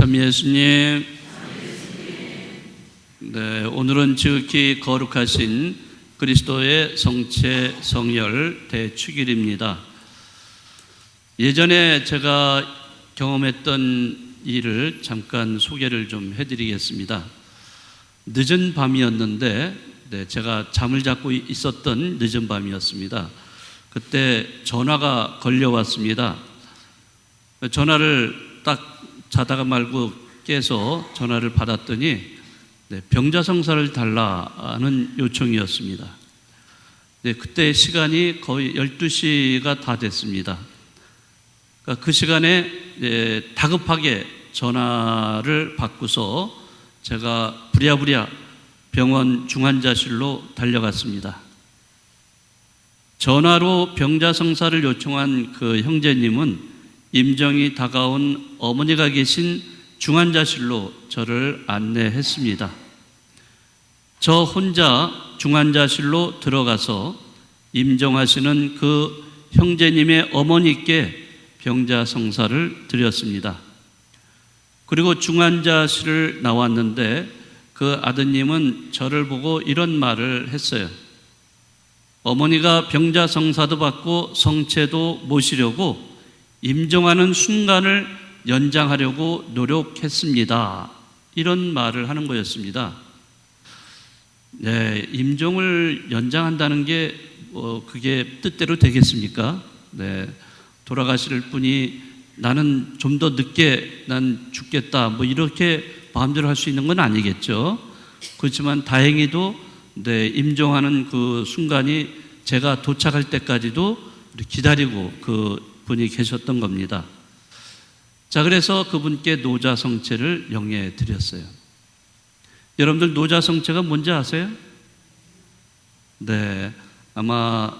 참 예수님. 네, 오늘은 지극히 거룩하신 그리스도의 성체 성열 대축일입니다. 예전에 제가 경험했던 일을 잠깐 소개를 좀 해드리겠습니다. 늦은 밤이었는데, 네, 제가 잠을 잡고 있었던 늦은 밤이었습니다. 그때 전화가 걸려왔습니다. 전화를 딱 자다가 말고 깨서 전화를 받았더니 네, 병자성사를 달라는 요청이었습니다. 네, 그때 시간이 거의 12시가 다 됐습니다. 그러니까 그 시간에 예, 다급하게 전화를 받고서 제가 부랴부랴 병원 중환자실로 달려갔습니다. 전화로 병자성사를 요청한 그 형제님은 임정이 다가온 어머니가 계신 중환자실로 저를 안내했습니다. 저 혼자 중환자실로 들어가서 임정하시는 그 형제님의 어머니께 병자 성사를 드렸습니다. 그리고 중환자실을 나왔는데 그 아드님은 저를 보고 이런 말을 했어요. 어머니가 병자 성사도 받고 성체도 모시려고 임종하는 순간을 연장하려고 노력했습니다. 이런 말을 하는 거였습니다. 네, 임종을 연장한다는 게 어, 그게 뜻대로 되겠습니까? 네, 돌아가실 분이 나는 좀 더 늦게 난 죽겠다 뭐 이렇게 마음대로 할 수 있는 건 아니겠죠. 그렇지만 다행히도 네, 임종하는 그 순간이 제가 도착할 때까지도 기다리고 그 분이 계셨던 겁니다. 자, 그래서 그분께 노자성체를 영해 드렸어요. 여러분들 노자성체가 뭔지 아세요? 네, 아마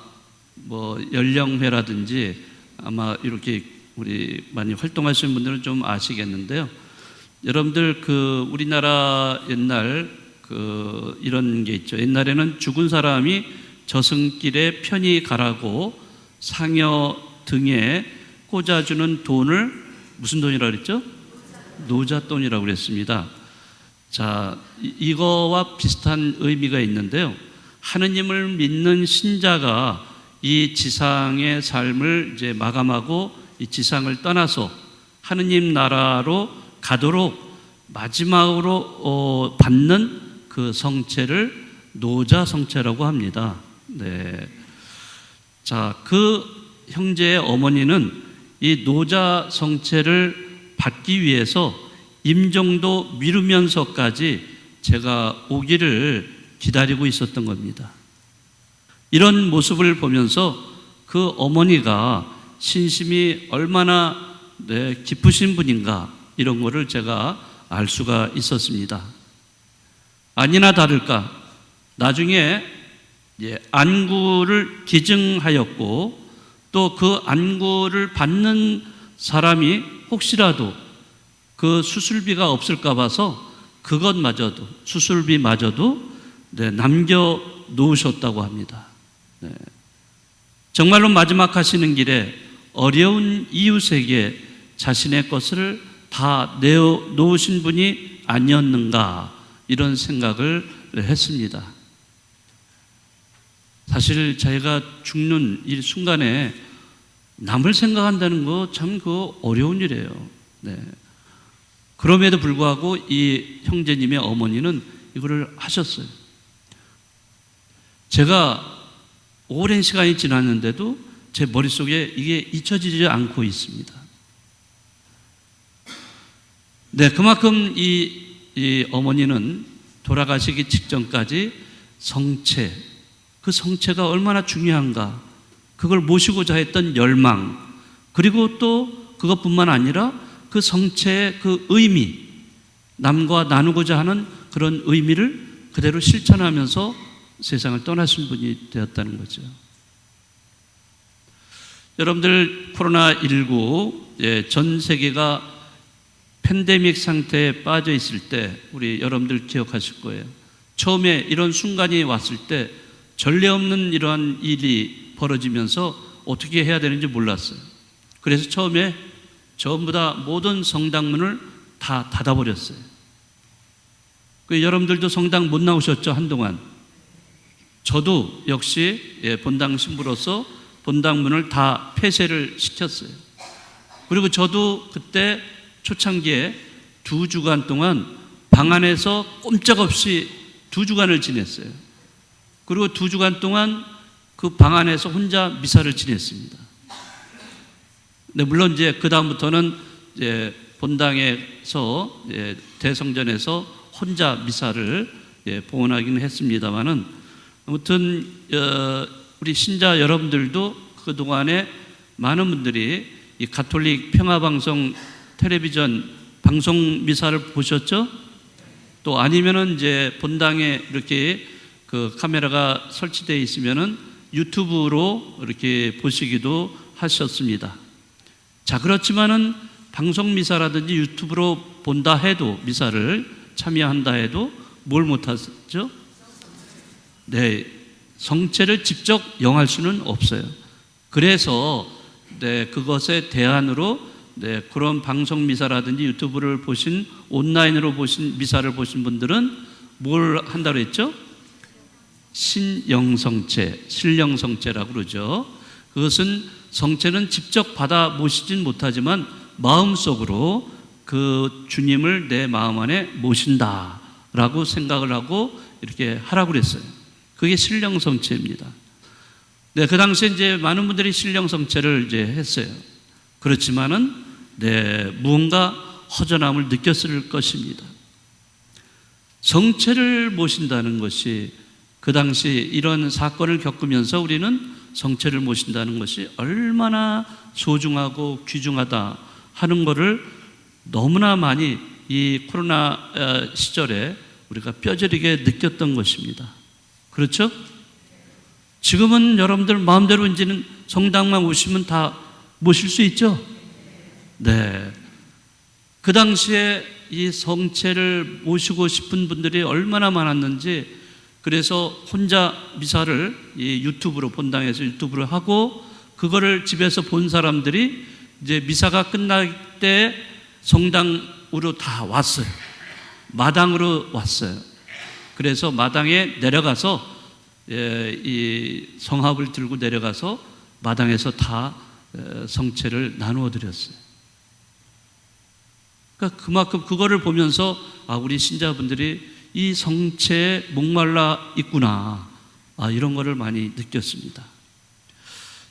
뭐 연령회라든지 아마 이렇게 우리 많이 활동하시는 분들은 좀 아시겠는데요. 여러분들 그 우리나라 옛날 그 이런 게 있죠. 옛날에는 죽은 사람이 저승길에 편히 가라고 상여 등에 꽂아주는 돈을 무슨 돈이라고 그랬죠? 노자돈이라고 그랬습니다. 자, 이거와 비슷한 의미가 있는데요. 하느님을 믿는 신자가 이 지상의 삶을 이제 마감하고 이 지상을 떠나서 하느님 나라로 가도록 마지막으로 어, 받는 그 성체를 노자 성체라고 합니다. 네. 자, 그 형제의 어머니는 이 노자 성체를 받기 위해서 임종도 미루면서까지 제가 오기를 기다리고 있었던 겁니다. 이런 모습을 보면서 그 어머니가 신심이 얼마나 네, 깊으신 분인가 이런 거를 제가 알 수가 있었습니다. 아니나 다를까 나중에 예, 안구를 기증하였고 또 그 안구를 받는 사람이 혹시라도 그 수술비가 없을까 봐서 그것마저도 수술비마저도 네, 남겨 놓으셨다고 합니다. 네. 정말로 마지막 하시는 길에 어려운 이웃에게 자신의 것을 다 내어 놓으신 분이 아니었는가 이런 생각을 했습니다. 사실 자기가 죽는 이 순간에 남을 생각한다는 거 참 그 어려운 일이에요. 네. 그럼에도 불구하고 이 형제님의 어머니는 이거를 하셨어요. 제가 오랜 시간이 지났는데도 제 머릿속에 이게 잊혀지지 않고 있습니다. 네, 그만큼 이, 이 어머니는 돌아가시기 직전까지 성체, 그 성체가 얼마나 중요한가, 그걸 모시고자 했던 열망, 그리고 또 그것뿐만 아니라 그 성체의 그 의미, 남과 나누고자 하는 그런 의미를 그대로 실천하면서 세상을 떠나신 분이 되었다는 거죠. 여러분들 코로나19 예, 전 세계가 팬데믹 상태에 빠져 있을 때 우리 여러분들 기억하실 거예요. 처음에 이런 순간이 왔을 때 전례 없는 이러한 일이 벌어지면서 어떻게 해야 되는지 몰랐어요. 그래서 처음에 전부 다 모든 성당문을 다 닫아버렸어요. 그 여러분들도 성당 못 나오셨죠 한동안. 저도 역시 예, 본당 신부로서 본당 문을 다 폐쇄를 시켰어요. 그리고 저도 그때 초창기에 두 주간 동안 방 안에서 꼼짝없이 두 주간을 지냈어요. 그리고 두 주간 동안 그 방 안에서 혼자 미사를 지냈습니다. 네, 물론 이제 그 다음부터는 이제 본당에서 예, 대성전에서 혼자 미사를 예, 봉헌하기는 했습니다만은 아무튼 어, 우리 신자 여러분들도 그 동안에 많은 분들이 이 가톨릭 평화방송 텔레비전 방송 미사를 보셨죠? 또 아니면은 이제 본당에 이렇게 그 카메라가 설치되어 있으면은 유튜브로 이렇게 보시기도 하셨습니다. 자, 그렇지만은 방송 미사라든지 유튜브로 본다 해도 미사를 참여한다 해도 뭘 못하죠? 네, 성체를 직접 영할 수는 없어요. 그래서 네, 그것에 대안으로 네, 그런 방송 미사라든지 유튜브를 보신 온라인으로 보신 미사를 보신 분들은 뭘 한다고 했죠? 신영성체, 신령성체라고 그러죠. 그것은 성체는 직접 받아 모시진 못하지만 마음속으로 그 주님을 내 마음 안에 모신다라고 생각을 하고 이렇게 하라고 그랬어요. 그게 신령성체입니다. 네, 그 당시에 이제 많은 분들이 신령성체를 이제 했어요. 그렇지만은 네, 무언가 허전함을 느꼈을 것입니다. 성체를 모신다는 것이 그 당시 이런 사건을 겪으면서 우리는 성체를 모신다는 것이 얼마나 소중하고 귀중하다 하는 것을 너무나 많이 이 코로나 어, 시절에 우리가 뼈저리게 느꼈던 것입니다. 그렇죠? 지금은 여러분들 마음대로 이제는 성당만 오시면 다 모실 수 있죠? 네. 그 당시에 이 성체를 모시고 싶은 분들이 얼마나 많았는지 그래서 혼자 미사를 이 유튜브로 본당에서 유튜브를 하고 그거를 집에서 본 사람들이 이제 미사가 끝날 때 성당으로 다 왔어요. 마당으로 왔어요. 그래서 마당에 내려가서 예, 이 성합을 들고 내려가서 마당에서 다 에, 성체를 나누어 드렸어요. 그러니까 그만큼 그거를 보면서 아 우리 신자분들이 이 성체에 목말라 있구나 아, 이런 거를 많이 느꼈습니다.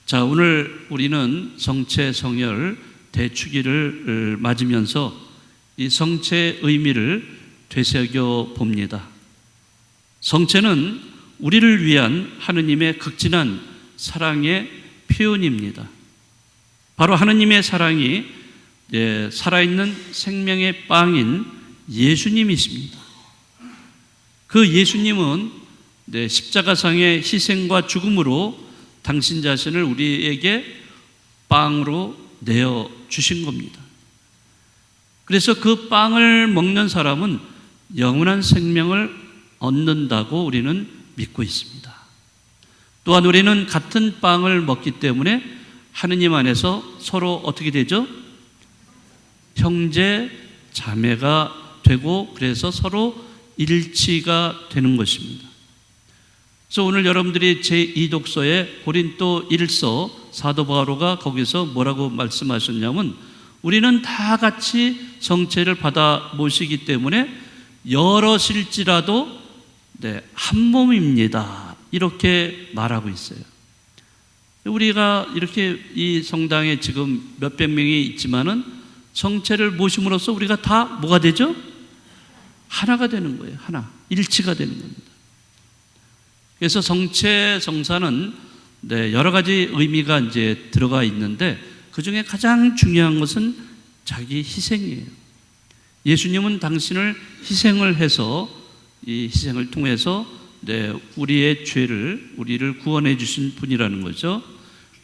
자 오늘 우리는 성체 성열 대축일을 맞으면서 이 성체의 의미를 되새겨 봅니다. 성체는 우리를 위한 하느님의 극진한 사랑의 표현입니다. 바로 하느님의 사랑이 예, 살아있는 생명의 빵인 예수님이십니다. 그 예수님은 네, 십자가상의 희생과 죽음으로 당신 자신을 우리에게 빵으로 내어 주신 겁니다. 그래서 그 빵을 먹는 사람은 영원한 생명을 얻는다고 우리는 믿고 있습니다. 또한 우리는 같은 빵을 먹기 때문에 하느님 안에서 서로 어떻게 되죠? 형제, 자매가 되고 그래서 서로 일치가 되는 것입니다. 그래서 오늘 여러분들이 제2독서의 고린도 1서 사도 바로가 거기서 뭐라고 말씀하셨냐면 우리는 다 같이 성체를 받아 모시기 때문에 여럿일지라도 네, 한 몸입니다. 이렇게 말하고 있어요. 우리가 이렇게 이 성당에 지금 몇백 명이 있지만은 성체를 모심으로써 우리가 다 뭐가 되죠? 하나가 되는 거예요. 하나. 일치가 되는 겁니다. 그래서 성체 성사는 네, 여러 가지 의미가 이제 들어가 있는데 그 중에 가장 중요한 것은 자기 희생이에요. 예수님은 당신을 희생을 해서 이 희생을 통해서 네, 우리의 죄를 우리를 구원해 주신 분이라는 거죠.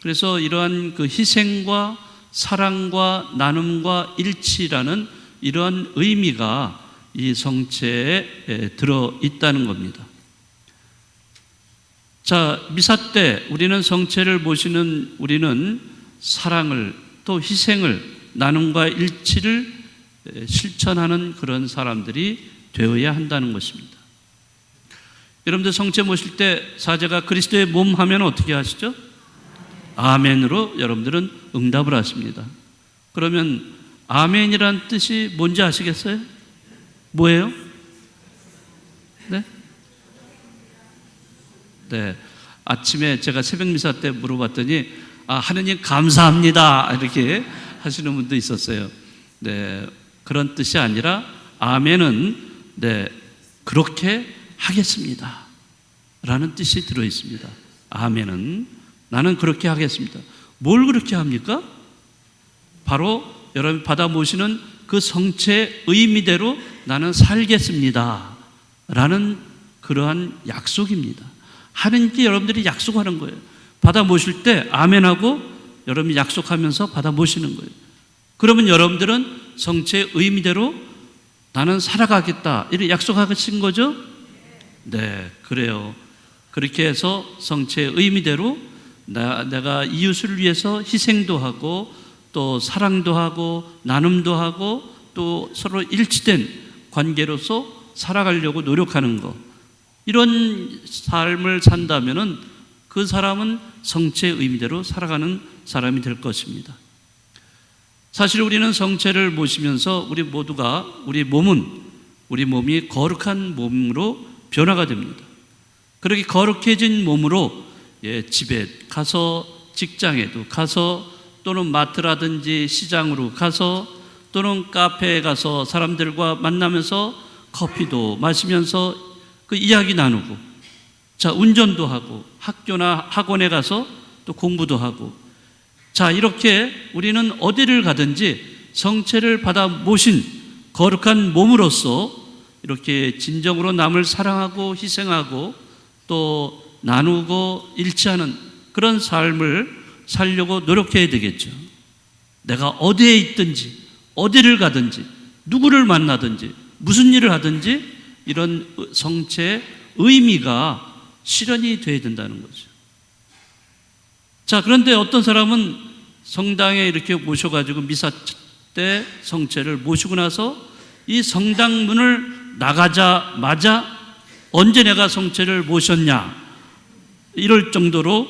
그래서 이러한 그 희생과 사랑과 나눔과 일치라는 이러한 의미가 이 성체에 들어 있다는 겁니다. 자, 미사 때 우리는 성체를 모시는 우리는 사랑을 또 희생을 나눔과 일치를 에, 실천하는 그런 사람들이 되어야 한다는 것입니다. 여러분들 성체 모실 때 사제가 그리스도의 몸 하면 어떻게 하시죠? 아멘으로 여러분들은 응답을 하십니다. 그러면 아멘이란 뜻이 뭔지 아시겠어요? 뭐예요? 네? 네. 아침에 제가 새벽 미사 때 물어봤더니 아, 하느님 감사합니다. 이렇게 하시는 분도 있었어요. 네. 그런 뜻이 아니라 아멘은 네. 그렇게 하겠습니다. 라는 뜻이 들어 있습니다. 아멘은 나는 그렇게 하겠습니다. 뭘 그렇게 합니까? 바로 여러분 받아 모시는 그 성체 의미대로 나는 살겠습니다. 라는 그러한 약속입니다. 하나님께 여러분들이 약속하는 거예요. 받아 모실 때 아멘하고 여러분이 약속하면서 받아 모시는 거예요. 그러면 여러분들은 성체 의미대로 나는 살아가겠다. 이렇게 약속하신 거죠? 네, 그래요. 그렇게 해서 성체의 의미대로 나, 내가 이웃을 위해서 희생도 하고 또 사랑도 하고 나눔도 하고 또 서로 일치된 관계로서 살아가려고 노력하는 것. 이런 삶을 산다면은 그 사람은 성체의 의미대로 살아가는 사람이 될 것입니다. 사실 우리는 성체를 모시면서 우리 모두가 우리 몸은 우리 몸이 거룩한 몸으로 변화가 됩니다. 그렇게 거룩해진 몸으로 예, 집에 가서 직장에도 가서 또는 마트라든지 시장으로 가서 또는 카페에 가서 사람들과 만나면서 커피도 마시면서 그 이야기 나누고 자 운전도 하고 학교나 학원에 가서 또 공부도 하고 자 이렇게 우리는 어디를 가든지 성체를 받아 모신 거룩한 몸으로서 이렇게 진정으로 남을 사랑하고 희생하고 또 나누고 일치하는 그런 삶을 살려고 노력해야 되겠죠. 내가 어디에 있든지, 어디를 가든지, 누구를 만나든지, 무슨 일을 하든지 이런 성체의 의미가 실현이 돼야 된다는 거죠. 자, 그런데 어떤 사람은 성당에 이렇게 모셔가지고 미사 때 성체를 모시고 나서 이 성당 문을 나가자마자 언제 내가 성체를 모셨냐 이럴 정도로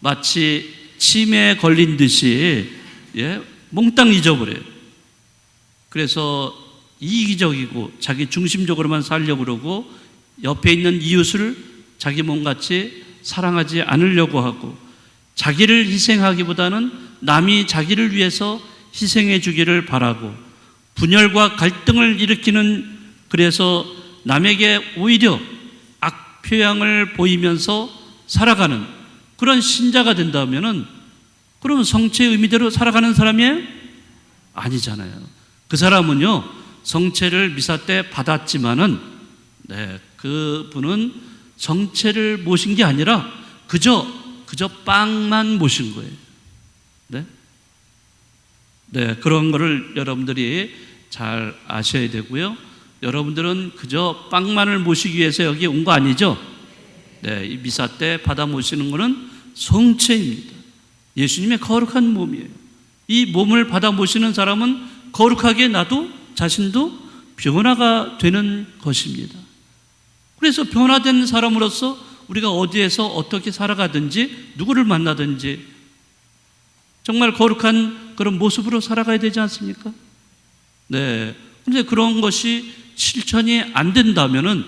마치 치매에 걸린 듯이 예, 몽땅 잊어버려요. 그래서 이기적이고 자기 중심적으로만 살려고 그러고 옆에 있는 이웃을 자기 몸같이 사랑하지 않으려고 하고 자기를 희생하기보다는 남이 자기를 위해서 희생해 주기를 바라고 분열과 갈등을 일으키는 그래서 남에게 오히려 악표양을 보이면서 살아가는 그런 신자가 된다면은 그러면 성체의 의미대로 살아가는 사람이 아니잖아요. 그 사람은요 성체를 미사 때 받았지만은 네, 그 분은 성체를 모신 게 아니라 그저 그저 빵만 모신 거예요. 네? 네, 그런 거를 여러분들이 잘 아셔야 되고요. 여러분들은 그저 빵만을 모시기 위해서 여기 온 거 아니죠? 네, 이 미사 때 받아 모시는 것은 성체입니다. 예수님의 거룩한 몸이에요. 이 몸을 받아 모시는 사람은 거룩하게 나도 자신도 변화가 되는 것입니다. 그래서 변화된 사람으로서 우리가 어디에서 어떻게 살아가든지 누구를 만나든지 정말 거룩한 그런 모습으로 살아가야 되지 않습니까? 네. 근데 그런 것이 실천이 안 된다면은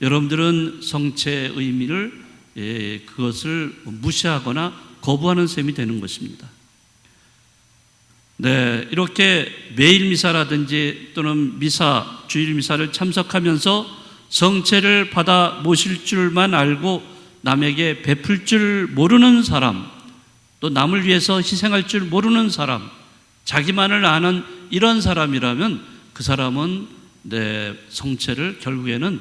여러분들은 성체의 의미를 예, 그것을 무시하거나 거부하는 셈이 되는 것입니다. 네, 이렇게 매일 미사라든지 또는 미사, 주일 미사를 참석하면서 성체를 받아 모실 줄만 알고 남에게 베풀 줄 모르는 사람, 또 남을 위해서 희생할 줄 모르는 사람, 자기만을 아는 이런 사람이라면 그 사람은 내 성체를 결국에는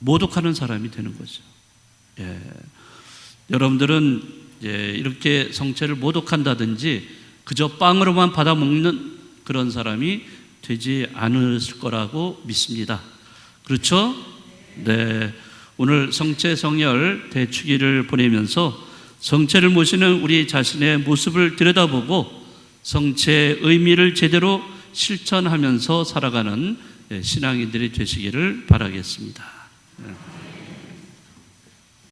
모독하는 사람이 되는 거죠. 예. 여러분들은 예, 이렇게 성체를 모독한다든지 그저 빵으로만 받아 먹는 그런 사람이 되지 않을 거라고 믿습니다. 그렇죠? 네. 오늘 성체 성열 대축일을 보내면서 성체를 모시는 우리 자신의 모습을 들여다보고 성체의 의미를 제대로 실천하면서 살아가는 예, 신앙인들이 되시기를 바라겠습니다. 예.